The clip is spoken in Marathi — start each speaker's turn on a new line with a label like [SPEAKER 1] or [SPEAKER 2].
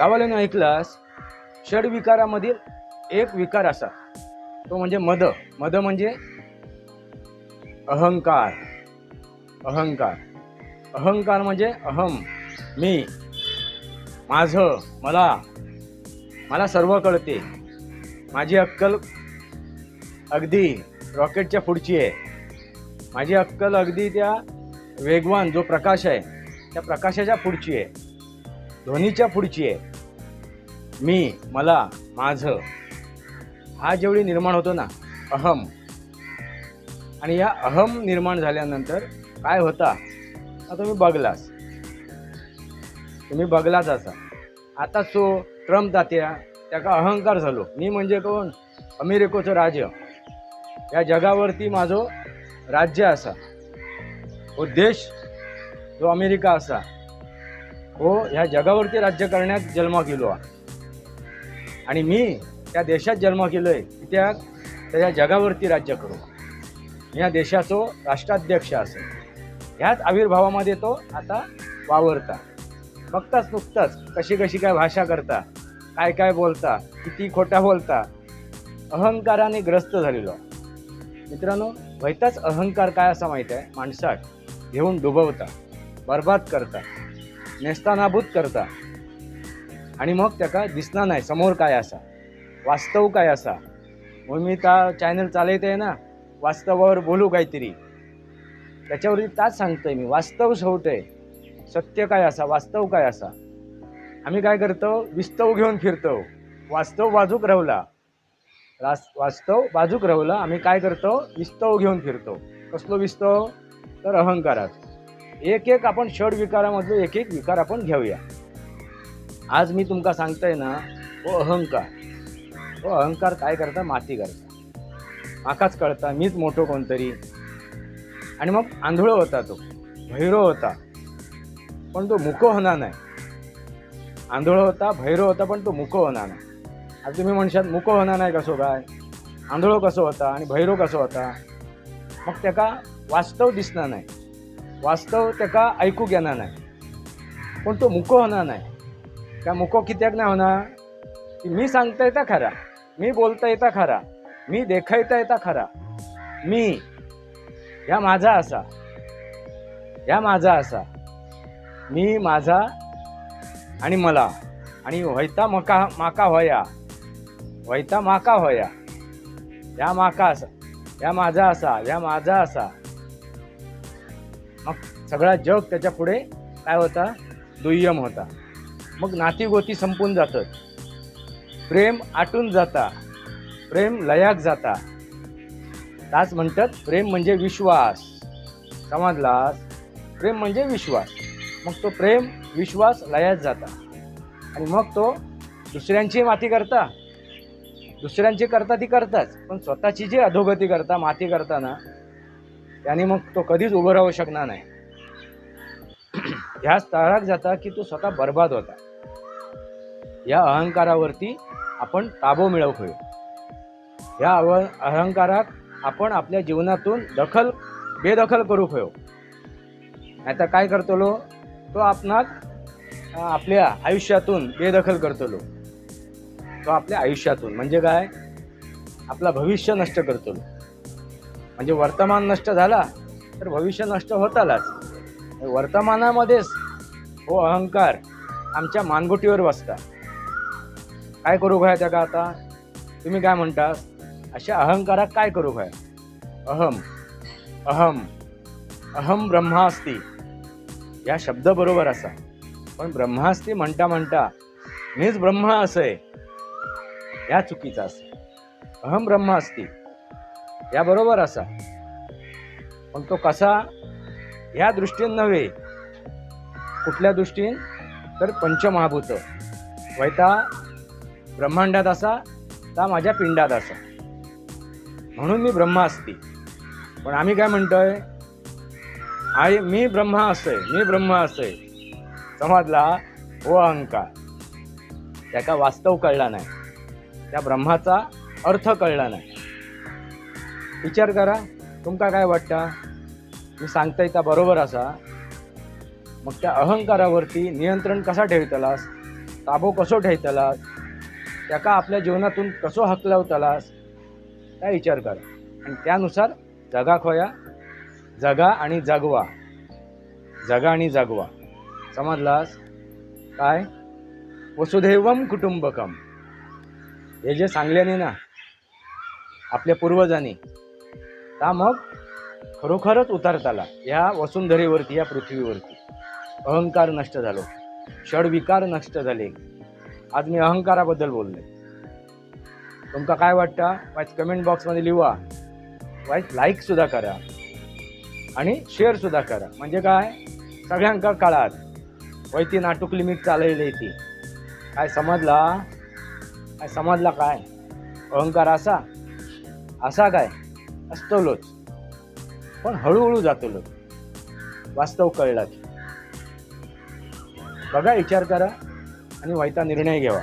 [SPEAKER 1] गावाला ऐकलास षडविकारामधील एक विकार असा. तो म्हणजे मद. मद म्हणजे अहंकार. अहंकार. अहंकार म्हणजे अहम. मी. माझं. मला. मला सर्व कळते. माझी अक्कल अगदी रॉकेटच्या पुढची आहे. माझी अक्कल अगदी त्या वेगवान जो प्रकाश आहे त्या प्रकाशाच्या पुढची आहे. ध्वनीच्या पुढची आहे. मी मला माझं. हा जेवढी निर्माण होतो ना अहम. आणि या अहम निर्माण झाल्यानंतर काय होता? आता तुम्ही बघलास. तुम्ही बघलाच असा आता सो ट्रम्प तात्या त्याका अहंकार झालो. मी म्हणजे कोण? अमेरिकेचं राज्य. या जगावरती माझं राज्य असा. हो देश जो अमेरिका असा. हो ह्या जगावरती राज्य करण्यात जन्म केलो हा. आणि मी त्या देशात जन्म केलोय की त्या जगावरती राज्य करू. या देशाचो राष्ट्राध्यक्ष असेल ह्याच आविर्भावामध्ये तो आता वावरता. बघताच नुकताच कशी कशी काय भाषा करता काय काय बोलता किती खोटा बोलता अहंकाराने ग्रस्त झालेलो मित्रांनो वैताच अहंकार काय असा माहीत आहे? माणसात घेऊन डुबवता बर्बाद करता नेस्तानाभूत करता आणि मग त्याका दिसणार नाही. समोर काय असा? वास्तव काय असा? म्हणून मी त्या चॅनल चालवत आहे ना वास्तवावर बोलू काहीतरी. त्याच्यावरती ताच सांगतोय मी. वास्तव शेवट आहे सत्य काय असा? वास्तव काय असा? आम्ही काय करतो? विस्तव घेऊन फिरतो. वास्तव बाजूक रावला रास वास्तव बाजूक रावला आम्ही काय करतो? विस्तव घेऊन फिरतो. कसलो विस्तव? तर अहंकारात. एक एक आपण षड विकारामधले एक एक विकार आपण घेऊया. आज मी तुमका सांगतय ना तो अहंकार. तो अहंकार काय करता? माती करता. माकाच कळता मीच मोठो कोणतरी. आणि मग आंधळ होता तो. भैरव होता. पण तो मुको होणार नाही. आंधळ होता भैरव होता पण तो मुको होणार नाही. आता तुम्ही म्हणशात मुको होणार नाही कसो काय? आंधळो कसो होता आणि भैरव कसो होता? मग त्याका वास्तव दिसणार नाही. वास्तव त्याका ऐकू घेणार नाही. पण तो मुको होणार नाही. त्या मुको कित्याक नाही होणार? की मी सांगता येता खरा. मी बोलता येता खरा. मी देखायता येता खरा. मी. ह्या माझा असा. ह्या माझा असा. मी माझा आणि मला. आणि व्हयता मका माका होया. व्हयता माका होया. ह्या माका असा. ह्या माझा असा. ह्या माझा असा. मग सगळा जग त्याच्या पुढे काय होता? दुय्यम होता. मग नाती गोती संपून जातात प्रेम आटून जाता. प्रेम लयाक जाता. ताच म्हणतात प्रेम म्हणजे विश्वास. समजलास प्रेम म्हणजे विश्वास. मग तो प्रेम विश्वास लयात जाता. आणि मग तो दुसऱ्यांची माती करता. दुसऱ्यांची करता ती करताच. पण स्वतःची जी अधोगती करता माती करताना त्याने मग तो कधीच उभं राहू शकणार नाही. ह्या स्थळाक जाता की तो स्वतः बर्बाद होता. या अहंकारावरती आपण ताबो मिळवू होय या अव अहंकाराक आपण आपल्या जीवनातून दखल बेदखल करू होय. नाहीतर काय करतलो? तो आपणाक आपल्या आयुष्यातून बेदखल करतलो. तो आपल्या आयुष्यातून. म्हणजे काय? आपला भविष्य नष्ट करतो म्हणजे वर्तमान नष्ट झाला तर भविष्य नष्ट होतालाच. वर्तमानामध्येच हो अहंकार आमच्या मानगुटीवर बसता काय करू भया त्या का आता तुम्ही काय म्हणता? अशा अहंकारात काय करू भया? अहम अहम अहम ब्रह्मास्ती. या शब्द बरोबर असा. पण ब्रह्मास्ती म्हणता म्हणता मीच ब्रह्म असे या चुकीचा असे अहम ब्रह्म असती या बरोबर असा. पण तो कसा? या दृष्टीन नव्हे. कुठल्या दृष्टीन? तर पंचमहाभूत. वैता ब्रह्मांडात असा ता माझ्या पिंडात असा? म्हणून मी ब्रह्मा असते. पण आम्ही काय म्हणतोय? आई मी ब्रह्मा असतोय मी ब्रह्म असतोय समजला? हो अहंकार. त्याचा वास्तव कळला नाही. त्या ब्रह्माचा अर्थ कळला नाही. विचार करा तुमका काय वाटतं? मी सांगता येता बरोबर असा? मग त्या अहंकारावरती नियंत्रण कसा ठेवतलास? ताबो कसो ठेवतलास? त्याका आपल्या जीवनातून कसो हकलवतलास काय विचार करा. आणि त्यानुसार जगा खोया जगा आणि जगवा. जगा आणि जगवा. समजलास? काय? वसुधैवम कुटुंबकम. हे जे सांगल्याने ना आपल्या पूर्वजांनी ता मग खरोखरच उतारताला ह्या वसुंधरेवरती या पृथ्वीवरती. अहंकार नष्ट झालो. षडविकार नष्ट झाले. आज मी अहंकाराबद्दल बोलले. तुमका काय वाटतं? वाईच कमेंट बॉक्समध्ये लिहा वाईच लाईक सुद्धा करा. आणि शेअर सुद्धा करा. म्हणजे काय? सगळ्यांका कळात वय ती नाटूक लिमिट चालवली ती. काय समजला? काय समजला काय? अहंकार असा? असा काय? असतलोच. पण हळूहळू जातलो वास्तव कळला. बघा विचार करा. आणि वाईटा निर्णय घ्यावा